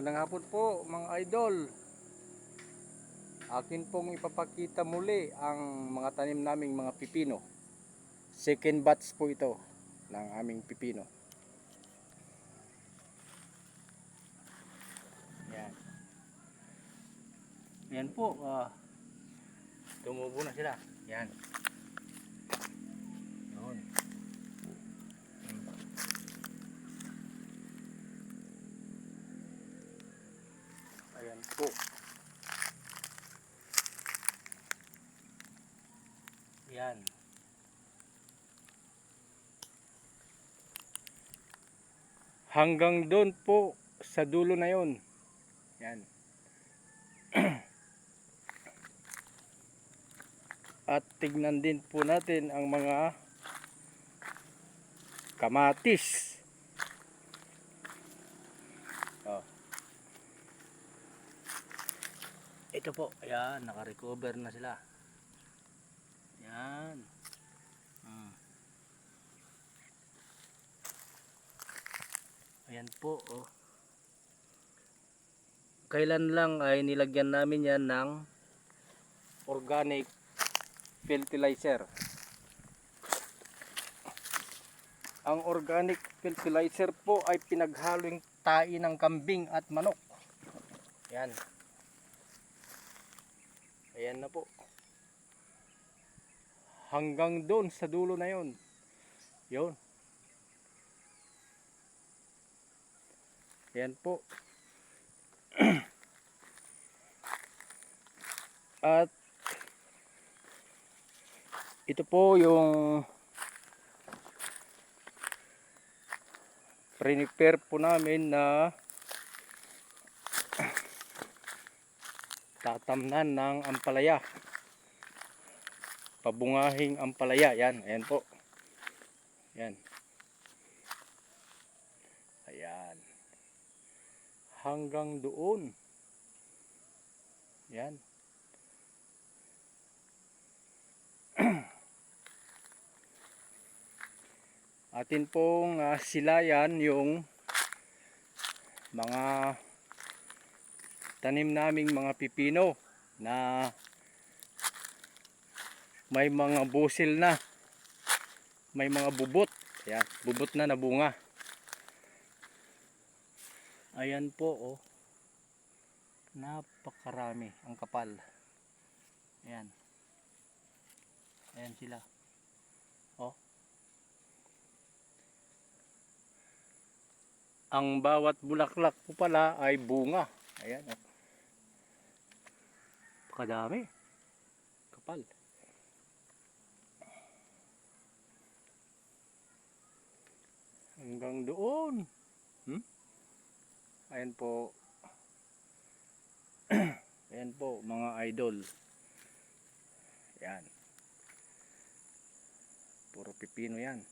Magandang hapon po mga idol. Akin pong ipapakita muli ang mga tanim naming mga pipino. Second batch po ito ng aming pipino. Yan. Yan po. ah tumubo na sila. Yan. Yun. Ayan po. Yan. Hanggang doon po sa dulo na yon. Yan. At tignan din po natin ang mga kamatis. Ito po, ayan, naka-recover na sila. Yan. Hmm. Ayan po, oh. Kailan lang ay nilagyan namin yan ng organic fertilizer. Ang organic fertilizer po ay pinaghalong tae ng kambing at manok. Yan. Ayan na po. Hanggang doon sa dulo na yon. Yon. Ayan po. At ito po yung prepare po namin na tatamnan ng ampalaya. Pabungahing ampalaya yan. Ayan po. Yan. Ayan. Hanggang doon. Yan. Atin pong ah, silayan yung mga tanim naming mga pipino na may mga busil na may mga bubot ayan, bubot na na bunga. Ayan po oh. Napakarami ang kapal. Ayan. Ayan sila. Oh. Ang bawat bulaklak po pala ay bunga. Ayan oh Pakadami. Kapal. Hanggang doon. Hmm? Ayan po. Ayan po mga idol. Ayan. Puro pipino yan.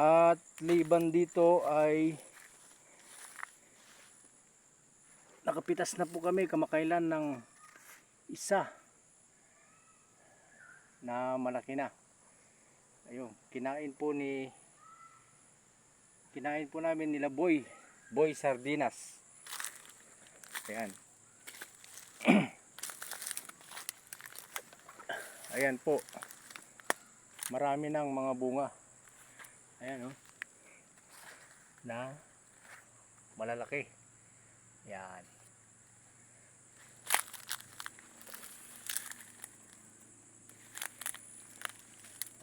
At liban dito ay nakapitas na po kami kamakailan ng isa na malaki na. Ayun kinain po ni kinain po namin nila boy boy sardinas. Ayan. Ayan po. Marami ng mga bunga. Ayan oh. Na malalaki. Yan.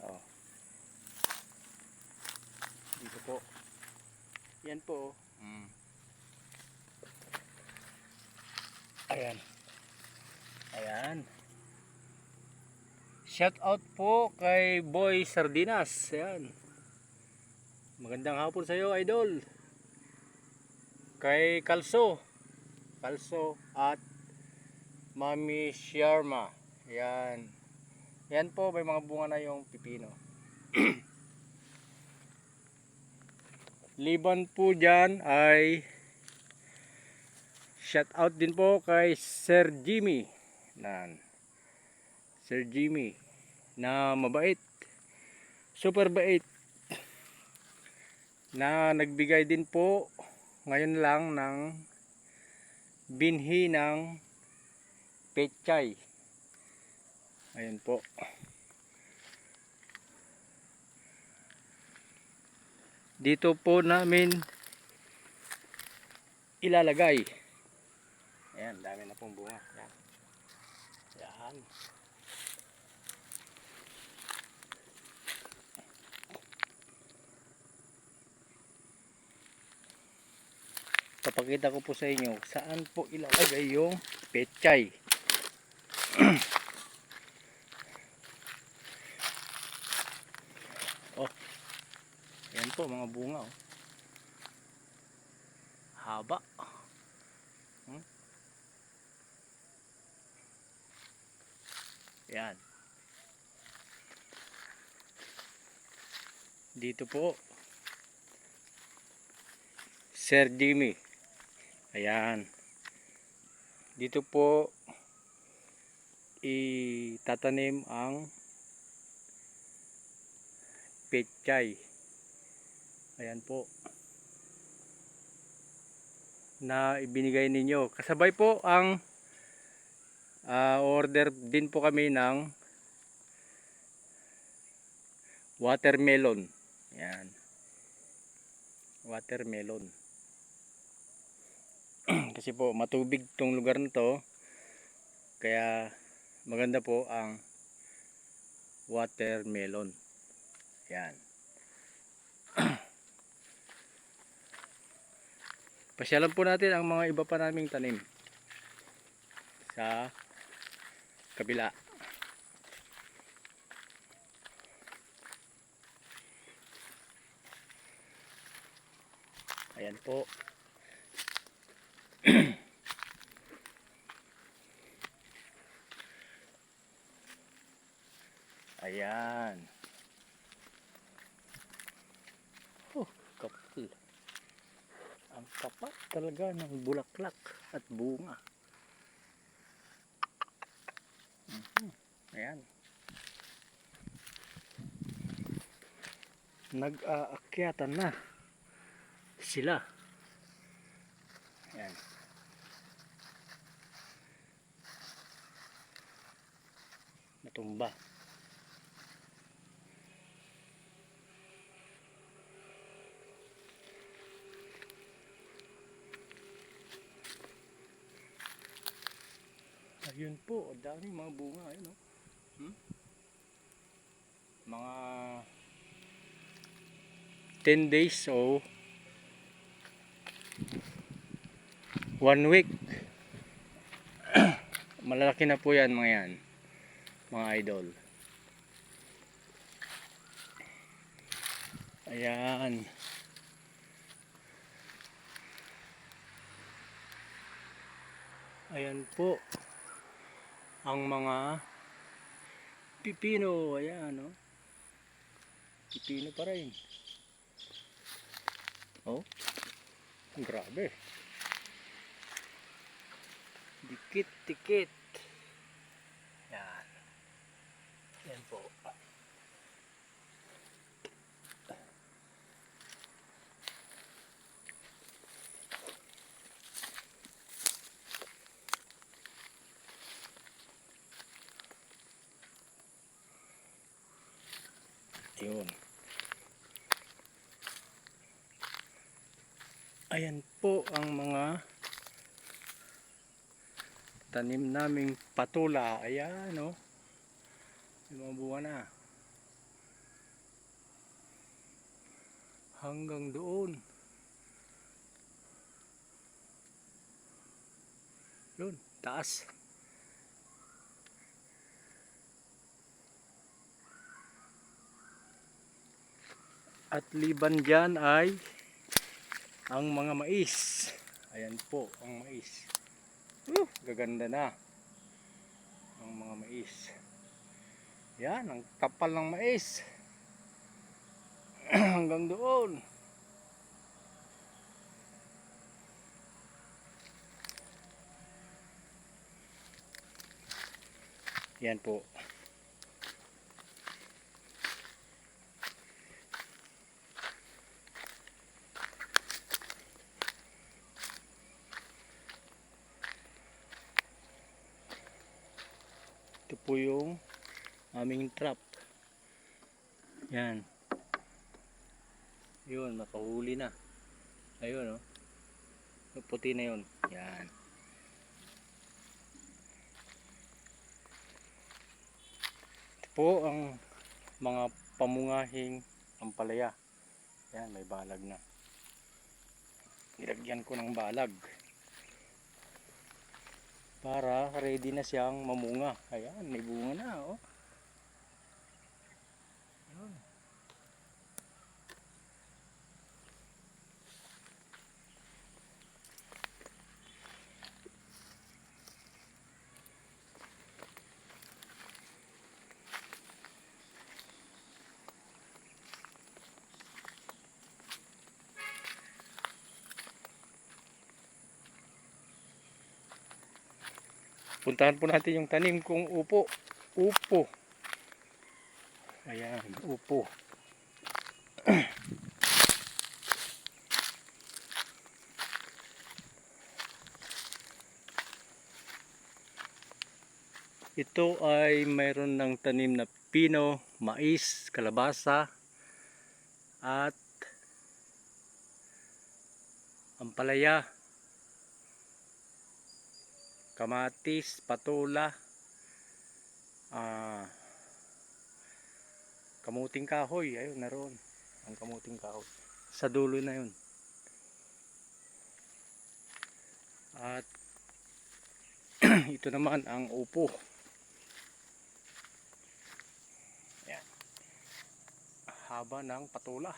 Oh. Dito po. Yan po. Mm. Ayan. Ayan. Shout out po kay Boy Sardinas. Ayan. Magandang hapon sa iyo, idol. Kay Kalso. Kalso at Mami Sharma. Yan. Yan po, may mga bunga na yung pipino. Liban po dyan ay shout out din po kay Sir Jimmy. Nan. Sir Jimmy na mabait. Super bait. na nagbigay din po ngayon lang ng binhi ng pechay. Ayan po. Dito po namin ilalagay. Ayan, dami na pong bunga. Ayan. Ayan. Papakita ko po sa inyo saan po ilalagay yung pechay. oh. Po mga bunga oh. Haba. Hmm? Yan. Dito po. Sir Jimmy. Ayan. Dito po itatanim ang pechay. Ayan po. Na ibinigay ninyo. Kasabay po ang ah, order din po kami ng watermelon. Ayan. Watermelon. Kasi po matubig tong lugar na to. Kaya maganda po ang watermelon. Yan. Pasyalan po natin ang mga iba pa naming tanim sa kabila. Ayan po. Ayan. Oh, kapal. Ang kapal talaga ng bulaklak at bunga. Mhm. Ayan. Nag-aakyatan na sila. Ayan. Natumba. Ayun po, daming mga bunga. Ayun, oh. Hmm? Mga 10 days o one week. Malalaki na po yan mga yan. Mga idol. Ayan. Ayan po ang mga pipino. Ayan, no? Pipino pa rin. Oh, grabe. Dikit, dikit. Yan. Yan po. Yun. Ayan po ang mga tanim naming patula. Ayan, oh. May mga bunga na. Hanggang doon. Yun, taas. At liban dyan ay ang mga mais. Ayan po ang mais. Uh, gaganda na. Ang mga mais. Yan, ang kapal ng mais. Hanggang doon. Yan po. Ito po yung aming trap. Yan. Yun, makahuli na. Ayun, oh. Puti na yun. Yan. Ito po ang mga pamungahing ampalaya. Yan, may balag na. Nilagyan ko ng balag. Para ready na siyang mamunga. Ayan, may bunga na, oh. Puntahan po natin yung tanim kong upo. Upo. Ayan, upo. Ito ay mayroon ng tanim na pino, mais, kalabasa, at ampalaya, kamatis, patula, ah, kamuting kahoy, ayun naroon, ang kamuting kahoy, sa dulo na yun. At ito naman ang upo. Ayan. Haba ng patula.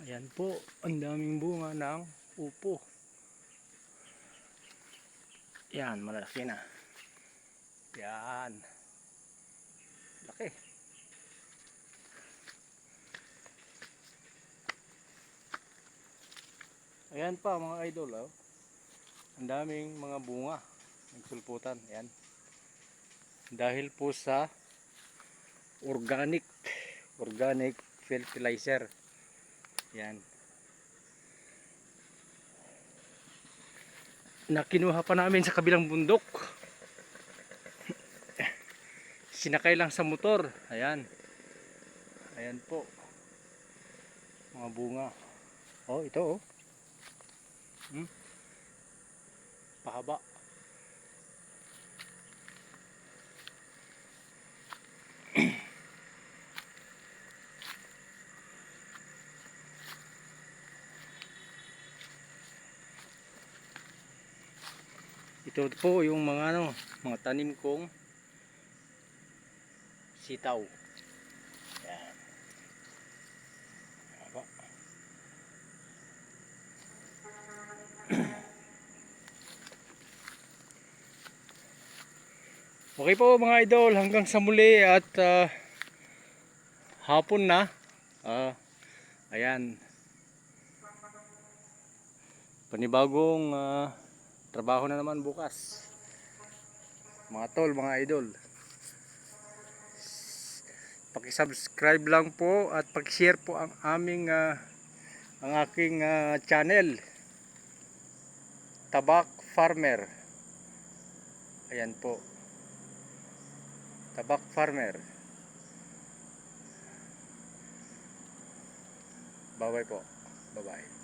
Ayan po, ang daming bunga ng upo. Yan, malaki na. Yan. Laki. Ayan pa mga idol. Oh. Ang daming mga bunga. Nagsulputan. Ayan. Dahil po sa organic organic fertilizer. Yan. Na kinuha pa namin sa kabilang bundok. Sinakay lang sa motor. Ayan. Ayan po. Mga bunga. Oh, ito oh. Hmm? Pahaba. Ito po yung mga ano, mga tanim kong sitaw. Yan. Okay po mga idol, hanggang sa muli at ah, hapon na. Ah, ayan. Panibagong ah, trabaho na naman bukas. Mga tol, mga idol. Paki-subscribe lang po at paki-share po ang aming ah, ang aking ah, channel. Tabak Farmer. Ayan po. Tabak Farmer. Bye-bye po. Bye-bye.